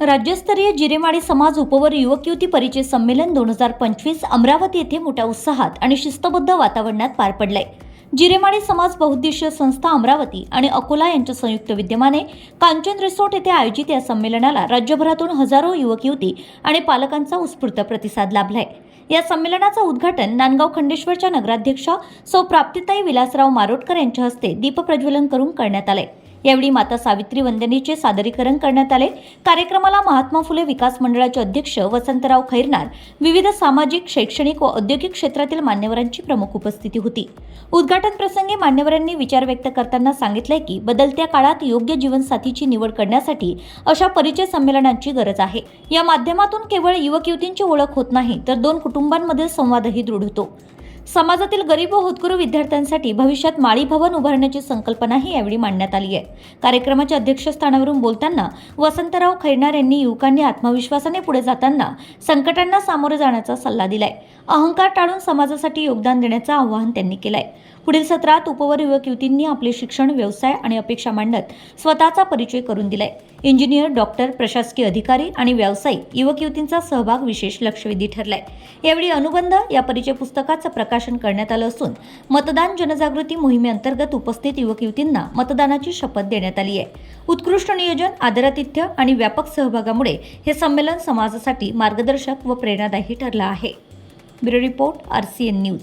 राज्यस्तरीय जिरेमाळी समाज उपवर युवक युवती परिचय संमेलन दोन हजार पंचवीस अमरावती येथे मोठ्या उत्साहात आणि शिस्तबद्ध वातावरणात पार पडलंय. जिरेमाळी समाज बहुद्देशीय संस्था अमरावती आणि अकोला यांच्या संयुक्त विद्यमाने कांचन रिसॉर्ट येथे आयोजित या संमेलनाला राज्यभरातून हजारो युवक युवती आणि पालकांचा उत्स्फूर्त प्रतिसाद लाभलाय. या संमेलनाचं उद्घाटन नांदगाव खंडेश्वरच्या नगराध्यक्षा सौ प्राप्तिताई विलासराव मारोटकर यांच्या हस्ते दीपप्रज्वलन करून करण्यात आलंय. यावेळी माता सावित्री वंदनेचे सादरीकरण करण्यात आले. कार्यक्रमाला महात्मा फुले विकास मंडळाचे अध्यक्ष वसंतराव खैरनार विविध सामाजिक शैक्षणिक व औद्योगिक क्षेत्रातील मान्यवरांची प्रमुख उपस्थिती होती. उद्घाटन प्रसंगी मान्यवरांनी विचार व्यक्त करताना सांगितले की बदलत्या काळात योग्य जीवनसाथीची निवड करण्यासाठी अशा परिचय संमेलनांची गरज आहे. या माध्यमातून केवळ युवक युवतींची ओळख होत नाही तर दोन कुटुंबांमधील संवादही दृढ होतो. समाजातील गरीब व होतकरू विद्यार्थ्यांसाठी भविष्यात माळी भवन उभारण्याची संकल्पनाही यावेळी मांडण्यात आली आहे. कार्यक्रमाच्या अध्यक्षस्थानावरून बोलताना वसंतराव खैरनार यांनी युवकांनी आत्मविश्वासाने पुढे जाताना संकटांना सामोरे जाण्याचा सल्ला दिलाय. अहंकार टाळून समाजासाठी योगदान देण्याचं आवाहन त्यांनी केलंय. पुढील सत्रात उपवर युवक युतींनी आपले शिक्षण व्यवसाय आणि अपेक्षा मांडत स्वतःचा परिचय करून दिलाय. इंजिनियर डॉक्टर प्रशासकीय अधिकारी आणि व्यावसायिक युवक युवतींचा सहभाग विशेष लक्षवेधी ठरलाय. यावेळी अनुबंध या परिचय पुस्तकाचं प्रकाशन करण्यात आलं असून मतदान जनजागृती मोहिमेअंतर्गत उपस्थित युवक युवतींना मतदानाची शपथ देण्यात आली आहे. उत्कृष्ट नियोजन आदरातिथ्य आणि व्यापक सहभागामुळे हे संमेलन समाजासाठी मार्गदर्शक व प्रेरणादायी ठरलं आहे. Bureau report R C N news.